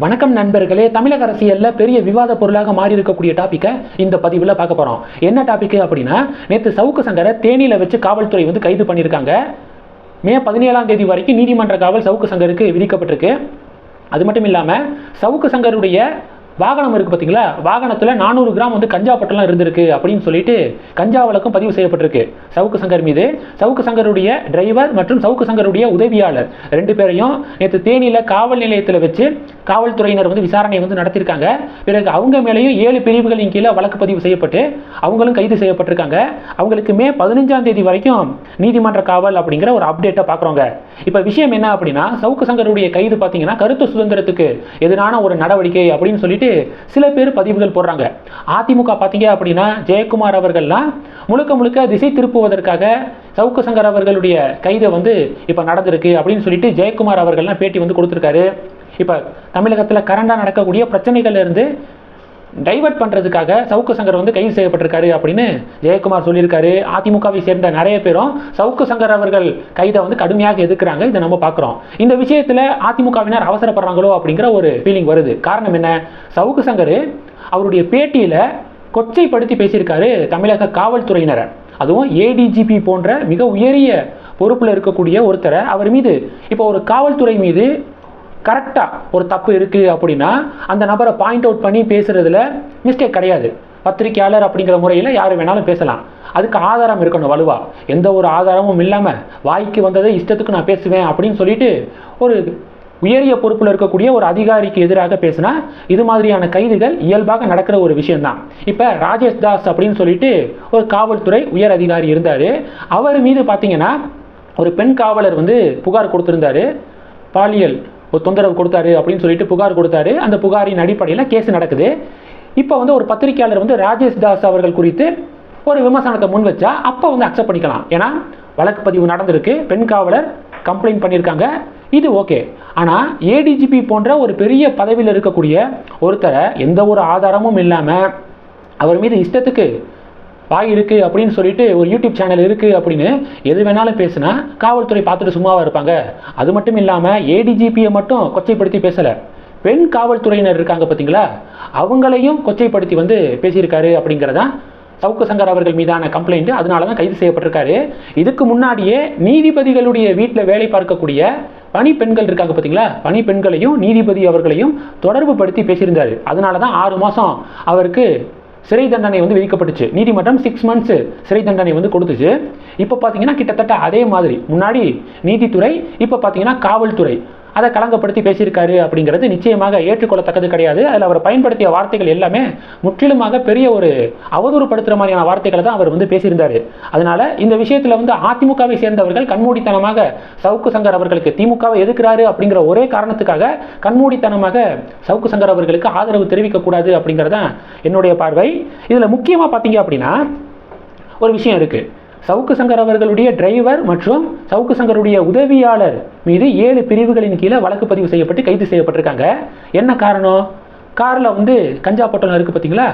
வணக்கம் நண்பர்களே தமிழக அரசியலில் பெரிய விவாத பொருளாக மாறி இருக்கக்கூடிய டாப்பிக்கை இந்த பதிவில் பார்க்க போகிறோம் என்ன டாபிக் அப்படின்னா நேற்று சவுக்கு சங்கரை தேனியில் வச்சு காவல்துறை வந்து கைது பண்ணியிருக்காங்க. மே பதினேழாம் தேதி வரைக்கும் நீதிமன்ற காவல் சவுக்கு சங்கருக்கு விதிக்கப்பட்டிருக்கு. அது மட்டும் இல்லாமல் சவுக்கு சங்கருடைய வாகனம் இருக்குது பார்த்தீங்களா வாகனத்தில் நானூறு கிராம் வந்து கஞ்சா பட்டெல்லாம் இருந்திருக்கு அப்படின்னு சொல்லிட்டு கஞ்சா வழக்கம் பதிவு செய்யப்பட்டிருக்கு. சவுக்கு சங்கர் மீது. சவுக்கு சங்கருடைய டிரைவர் மற்றும் சவுக்கு சங்கருடைய உதவியாளர் ரெண்டு பேரையும் நேற்று தேனியில் காவல் நிலையத்தில் வச்சு காவல்துறையினர் வந்து விசாரணை வந்து நடத்தியிருக்காங்க. பிறகு அவங்க மேலேயும் ஏழு பிரிவுகளின் கீழே வழக்கு பதிவு செய்யப்பட்டு அவங்களும் கைது செய்யப்பட்டிருக்காங்க. அவங்களுக்கு மே பதினஞ்சாம் தேதி வரைக்கும் நீதிமன்ற காவல் அப்படிங்கிற ஒரு அப்டேட்டை பார்க்குறோங்க. இப்போ விஷயம் என்ன அப்படின்னா சவுக்கு சங்கருடைய கைது பார்த்தீங்கன்னா கருத்து சுதந்திரத்துக்கு எதிரான ஒரு நடவடிக்கை அப்படின்னு சொல்லிட்டு சில பேர் பதிவுகள் போடுறாங்க. அதிமுக பார்த்தீங்க அப்படின்னா ஜெயக்குமார் அவர்கள்லாம் முழுக்க முழுக்க திசை திருப்புவதற்காக சவுக்கு சங்கர் அவர்களுடைய கைதை வந்து இப்போ நடந்திருக்கு அப்படின்னு சொல்லிட்டு ஜெயக்குமார் அவர்கள்லாம் பேட்டி வந்து கொடுத்துருக்காரு. இப்போ தமிழகத்தில் கரண்டாக நடக்கக்கூடிய பிரச்சனைகள்ல இருந்து டைவர்ட் பண்ணுறதுக்காக சவுக்கு சங்கர் வந்து கைது செய்யப்பட்டிருக்காரு அப்படின்னு ஜெயக்குமார் சொல்லியிருக்காரு. அதிமுகவை சேர்ந்த நிறைய பேரும் சவுக்கு சங்கர் அவர்கள் கைதை வந்து கடுமையாக எதிர்க்கிறாங்க. இதை நம்ம பார்க்குறோம். இந்த விஷயத்தில் அதிமுகவினர் அவசரப்படுறாங்களோ அப்படிங்கிற ஒரு ஃபீலிங் வருது. காரணம் என்ன? சவுக்கு சங்கர் அவருடைய பேட்டியில் கொச்சைப்படுத்தி பேசியிருக்காரு தமிழக காவல்துறையினரை. அதுவும் ஏடிஜிபி போன்ற மிக உயரிய பொறுப்பில் இருக்கக்கூடிய ஒருத்தரை. அவர் மீது இப்போ ஒரு காவல்துறை மீது கரெக்டாக ஒரு தப்பு இருக்குது அப்படின்னா அந்த நபரை பாயிண்ட் அவுட் பண்ணி பேசுகிறதுல மிஸ்டேக் கிடையாது. பத்திரிக்கையாளர் அப்படிங்கிற முறையில் யார் வேணாலும் பேசலாம். அதுக்கு ஆதாரம் இருக்கணும் வலுவா. எந்த ஒரு ஆதாரமும் இல்லாமல் வாய்க்கு வந்ததை இஷ்டத்துக்கு நான் பேசுவேன் அப்படின்னு சொல்லிட்டு ஒரு உயரிய பொறுப்பில் இருக்கக்கூடிய ஒரு அதிகாரிக்கு எதிராக பேசினா இது மாதிரியான கைதுகள் இயல்பாக நடக்கிற ஒரு விஷயம்தான். இப்போ ராஜேஷ் தாஸ் அப்படின்னு சொல்லிட்டு ஒரு காவல்துறை உயர் அதிகாரி இருந்தார். அவர் மீது பார்த்தீங்கன்னா ஒரு பெண் காவலர் வந்து புகார் கொடுத்துருந்தாரு. பாலியல் ஒரு தொந்தரவு கொடுத்தாரு அப்படின்னு சொல்லிட்டு புகார் கொடுத்தாரு. அந்த புகாரின் அடிப்படையில் கேஸ் நடக்குது. இப்போ வந்து ஒரு பத்திரிகையாளர் வந்து ராஜேஷ் தாஸ் அவர்கள் குறித்து ஒரு விமர்சனத்தை முன் வச்சா அப்போ வந்து அக்செப்ட் பண்ணிக்கலாம். ஏன்னா வழக்கு பதிவு நடந்திருக்கு. பெண் காவலர் கம்ப்ளைண்ட் பண்ணியிருக்காங்க. இது ஓகே ஆனால் ஏடிஜிபி போன்ற ஒரு பெரிய பதவியில் இருக்கக்கூடிய ஒருத்தரை எந்த ஒரு ஆதாரமும் இல்லாமல் அவர் மீது இஷ்டத்துக்கு பாய் இருக்குது அப்படின்னு சொல்லிட்டு ஒரு யூடியூப் சேனல் இருக்குது அப்படின்னு எது வேணாலும் பேசினா காவல்துறை பார்த்துட்டு சும்மாவாக இருப்பாங்க. அது மட்டும் இல்லாமல் ஏடிஜிபியை மட்டும் கொச்சைப்படுத்தி பேசலை. பெண் காவல்துறையினர் இருக்காங்க பார்த்தீங்களா அவங்களையும் கொச்சைப்படுத்தி வந்து பேசியிருக்காரு அப்படிங்கிறதான் சவுக்கு சங்கர் அவர்கள் மீதான கம்ப்ளைண்ட் அதனால தான் கைது செய்யப்பட்டிருக்காரு. இதுக்கு முன்னாடியே நீதிபதிகளுடைய வீட்டில் வேலை பார்க்கக்கூடிய பணி பெண்கள் இருக்காங்க பார்த்தீங்களா பணி பெண்களையும் நீதிபதி அவர்களையும் தொடர்பு படுத்தி பேசியிருந்தார். அதனால தான் ஆறு மாதம் அவருக்கு சிறை தண்டனை வந்து விதிக்கப்பட்டுச்சு. நீதிமன்றம் சிக்ஸ் மந்த்ஸ் சிறை தண்டனை வந்து கொடுத்துச்சு. இப்போ பார்த்தீங்கன்னா கிட்டத்தட்ட அதே மாதிரி. முன்னாடி நீதித்துறை இப்போ பார்த்தீங்கன்னா காவல்துறை. அதை கலங்கப்படுத்தி பேசியிருக்காரு அப்படிங்கிறது நிச்சயமாக ஏற்றுக்கொள்ளத்தக்கது கிடையாது. அதில் அவர் பயன்படுத்திய வார்த்தைகள் எல்லாமே முற்றிலுமாக பெரிய ஒரு அவதூறுப்படுத்துகிற மாதிரியான வார்த்தைகளை தான் அவர் வந்து பேசியிருந்தார். அதனால இந்த விஷயத்தில் வந்து அதிமுகவை சேர்ந்தவர்கள் கண்மூடித்தனமாக சவுக்கு சங்கர் அவர்களுக்கு திமுகவை எதிர்க்கிறாரு அப்படிங்கிற ஒரே காரணத்துக்காக கண்மூடித்தனமாக சவுக்கு சங்கர் அவர்களுக்கு ஆதரவு தெரிவிக்கக்கூடாது அப்படிங்கிறதான் என்னுடைய பார்வை. இதில் முக்கியமாக பார்த்தீங்க அப்படின்னா ஒரு விஷயம் இருக்குது சவுக்கு சங்கர் அவர்களுடைய டிரைவர் மற்றும் சவுக்கு சங்கருடைய உதவியாளர் மீது ஏழு பிரிவுகளின் கீழே வழக்கு பதிவு செய்யப்பட்டு கைது செய்யப்பட்டிருக்காங்க. என்ன காரணம்? காரில் வந்து கஞ்சா பொட்டலம் இருக்குது பார்த்தீங்களா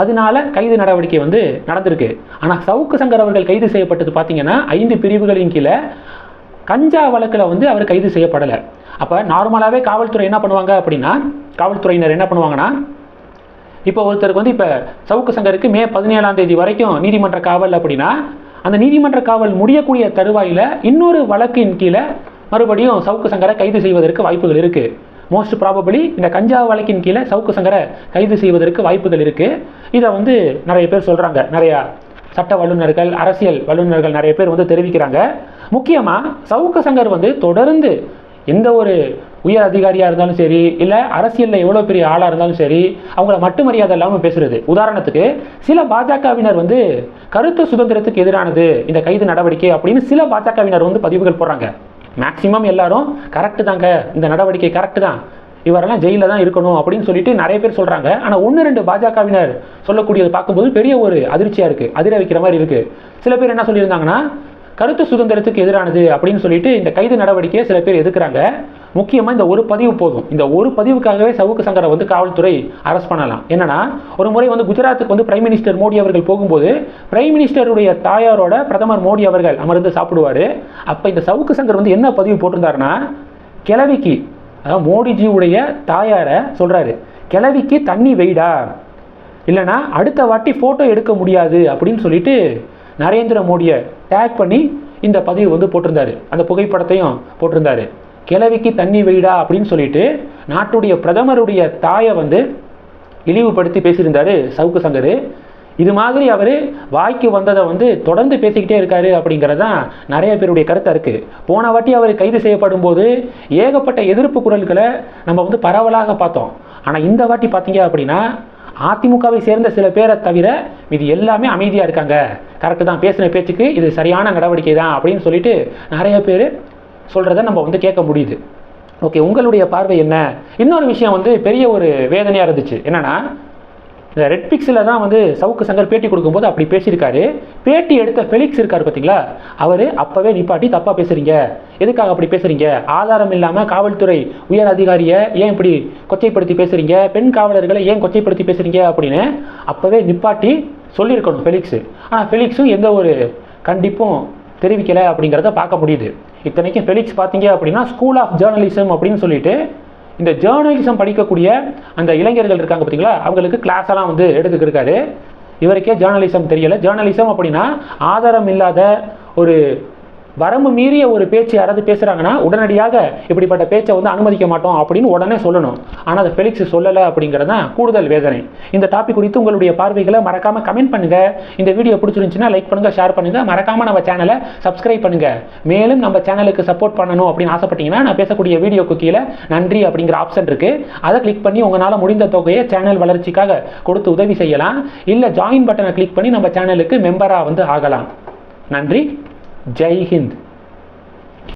அதனால கைது நடவடிக்கை வந்து நடந்திருக்கு. ஆனால் சவுக்கு சங்கர் அவர்கள் கைது செய்யப்பட்டது பார்த்தீங்கன்னா ஐந்து பிரிவுகளின் கீழே கஞ்சா வழக்கில் வந்து அவர் கைது செய்யப்படலை. அப்போ நார்மலாகவே காவல்துறை என்ன பண்ணுவாங்க அப்படின்னா காவல்துறையினர் என்ன பண்ணுவாங்கன்னா இப்போ ஒருத்தருக்கு வந்து இப்போ சவுக்கு சங்கருக்கு மே பதினேழாம் தேதி வரைக்கும் நீதிமன்ற காவல் அப்படின்னா அந்த நீதிமன்ற காவல் முடியக்கூடிய தருவாயில் இன்னொரு வழக்கின் கீழே மறுபடியும் சவுக்கு சங்கரை கைது செய்வதற்கு வாய்ப்புகள் இருக்குது மோஸ்ட் ப்ராபபிளி இந்த கஞ்சா வழக்கின் கீழே சவுக்கு சங்கரை கைது செய்வதற்கு வாய்ப்புகள் இருக்குது இதை வந்து நிறைய பேர் சொல்கிறாங்க நிறையா சட்ட வல்லுநர்கள் அரசியல் வல்லுநர்கள் நிறைய பேர் வந்து தெரிவிக்கிறாங்க. முக்கியமாக சவுக்கு சங்கர் வந்து தொடர்ந்து எந்த ஒரு உயர் அதிகாரியாக இருந்தாலும் சரி இல்லை அரசியலில் எவ்வளோ பெரிய ஆளாக இருந்தாலும் சரி அவங்கள மட்டு மரியாதை இல்லாமல் பேசுறது. உதாரணத்துக்கு சில பாஜகவினர் வந்து கருத்து சுதந்திரத்துக்கு எதிரானது இந்த கைது நடவடிக்கை அப்படின்னு சில பாஜகவினர் வந்து பதிவுகள் போடுறாங்க. மேக்சிமம் எல்லாரும் கரெக்டு தாங்க இந்த நடவடிக்கை கரெக்டு தான். இவரெல்லாம் ஜெயிலில் தான் இருக்கணும் அப்படின்னு சொல்லிட்டு நிறைய பேர் சொல்கிறாங்க ஆனால் ஒன்று ரெண்டு பாஜகவினர் சொல்லக்கூடியது பார்க்கும்போது பெரிய ஒரு அதிர்ச்சியாக இருக்குது அதிர வைக்கிற மாதிரி இருக்குது சில பேர் என்ன சொல்லியிருந்தாங்கன்னா கருத்து சுதந்திரத்துக்கு எதிரானது அப்படின்னு சொல்லிட்டு இந்த கைது நடவடிக்கையை சில பேர் எதுக்குறாங்க முக்கியமாக இந்த ஒரு பதிவு போதும். இந்த ஒரு பதிவுக்காகவே சவுக்கு சங்கரை வந்து காவல்துறை அரெஸ்ட் பண்ணலாம். என்னன்னா ஒரு முறை வந்து குஜராத்துக்கு வந்து பிரைம் மினிஸ்டர் மோடி அவர்கள் போகும்போது பிரைம் மினிஸ்டருடைய தாயாரோட பிரதமர் மோடி அவர்கள் அமர்ந்து சாப்பிடுவார். அப்போ இந்த சவுக்கு சங்கர் வந்து என்ன பதிவு போட்டிருந்தாருன்னா கிழவிக்கு அதாவது மோடிஜியுடைய தாயாரை சொல்கிறாரு கிழவிக்கு தண்ணி வெயிடா இல்லைனா அடுத்த வாட்டி ஃபோட்டோ எடுக்க முடியாது. அப்படின்னு சொல்லிட்டு நரேந்திர மோடியை டேக் பண்ணி இந்த பதிவு வந்து போட்டிருந்தாரு. அந்த புகைப்படத்தையும் போட்டிருந்தாரு. கிழவிக்கு தண்ணி வெயிடா அப்படின்னு சொல்லிட்டு நாட்டுடைய பிரதமருடைய தாயை வந்து இழிவுபடுத்தி பேசியிருந்தாரு சவுக்கு சங்கர். இது மாதிரி அவர் வாய்க்கு வந்ததை வந்து தொடர்ந்து பேசிக்கிட்டே இருக்காரு அப்படிங்கிறது தான் நிறைய பேருடைய கருத்தாக இருக்குது போன வாட்டி அவர் கைது செய்யப்படும் போது ஏகப்பட்ட எதிர்ப்பு குரல்களை நம்ம வந்து பரவலாக பார்த்தோம். ஆனால் இந்த வாட்டி பார்த்தீங்க அப்படின்னா அதிமுகவை சேர்ந்த சில பேரை தவிர இது எல்லாமே அமைதியாக இருக்காங்க. கரெக்டு தான். பேசின பேச்சுக்கு இது சரியான நடவடிக்கை தான் அப்படின்னு சொல்லிட்டு நிறைய பேர் சொல்கிறத நம்ம வந்து கேட்க முடியுது. ஓகே உங்களுடைய பார்வை என்ன? இன்னொரு விஷயம் வந்து பெரிய ஒரு வேதனையாக இருந்துச்சு. என்னென்னா இந்த ரெட் பிக்ஸில் தான் வந்து சவுக்கு சங்கர் பேட்டி கொடுக்கும்போது அப்படி பேசியிருக்காரு. பேட்டி எடுத்த ஃபெலிக்ஸ் இருக்கார் பார்த்தீங்களா அவர் அப்போவே நிப்பாட்டி தப்பாக பேசுகிறீங்க எதுக்காக அப்படி பேசுகிறீங்க ஆதாரம் இல்லாமல் காவல்துறை உயர் அதிகாரியை ஏன் இப்படி கொச்சைப்படுத்தி பேசுகிறீங்க பெண் காவலர்களை ஏன் கொச்சைப்படுத்தி பேசுகிறீங்க அப்படின்னு அப்போவே நிப்பாட்டி சொல்லியிருக்கணும் ஃபெலிக்ஸு ஆனால் ஃபெலிக்ஸும் எந்த ஒரு கண்டிப்பும் தெரிவிக்கலை அப்படிங்கிறத பார்க்க முடியுது. இத்தனைக்கும் ஃபெலிக்ஸ் பார்த்தீங்க அப்படின்னா ஸ்கூல் ஆஃப் ஜேர்னலிசம் அப்படின்னு சொல்லிட்டு இந்த ஜேர்னலிசம் படிக்கக்கூடிய அந்த இளைஞர்கள் இருக்காங்க பார்த்தீங்களா? அவங்களுக்கு கிளாஸ் எல்லாம் வந்து எடுத்துக்கிட்டு இருக்காரு. இவருக்கே ஜேர்னலிசம் தெரியலை. ஜேர்னலிசம் அப்படின்னா ஆதாரம் இல்லாத ஒரு வரம்பு மீறிய ஒரு பேச்சு யாராவது பேசுகிறாங்கன்னா உடனடியாக இப்படிப்பட்ட பேச்சை வந்து அனுமதிக்க மாட்டோம் அப்படின்னு உடனே சொல்லணும். ஆனால் அதை ஃபெலிக்ஸ் சொல்லலை அப்படிங்கிறது தான் கூடுதல் வேதனை. இந்த டாபிக் குறித்து உங்களுடைய பார்வைகளை மறக்காமல் கமெண்ட் பண்ணுங்கள் இந்த வீடியோ பிடிச்சிருந்துச்சுன்னா லைக் பண்ணுங்கள் ஷேர் பண்ணுங்கள் மறக்காமல் நம்ம சேனலை சப்ஸ்கிரைப் பண்ணுங்கள் மேலும் நம்ம சேனலுக்கு சப்போர்ட் பண்ணணும் அப்படின்னு ஆசைப்பட்டீங்கன்னா நான் பேசக்கூடிய வீடியோக்கு கீழே நன்றி அப்படிங்கிற ஆப்ஷன் இருக்குது அதை கிளிக் பண்ணி உங்களால் முடிந்த தொகையை சேனல் வளர்ச்சிக்காக கொடுத்து உதவி செய்யலாம். இல்லை ஜாயின் பட்டனை கிளிக் பண்ணி நம்ம சேனலுக்கு மெம்பராக வந்து ஆகலாம். நன்றி. जय हिंद।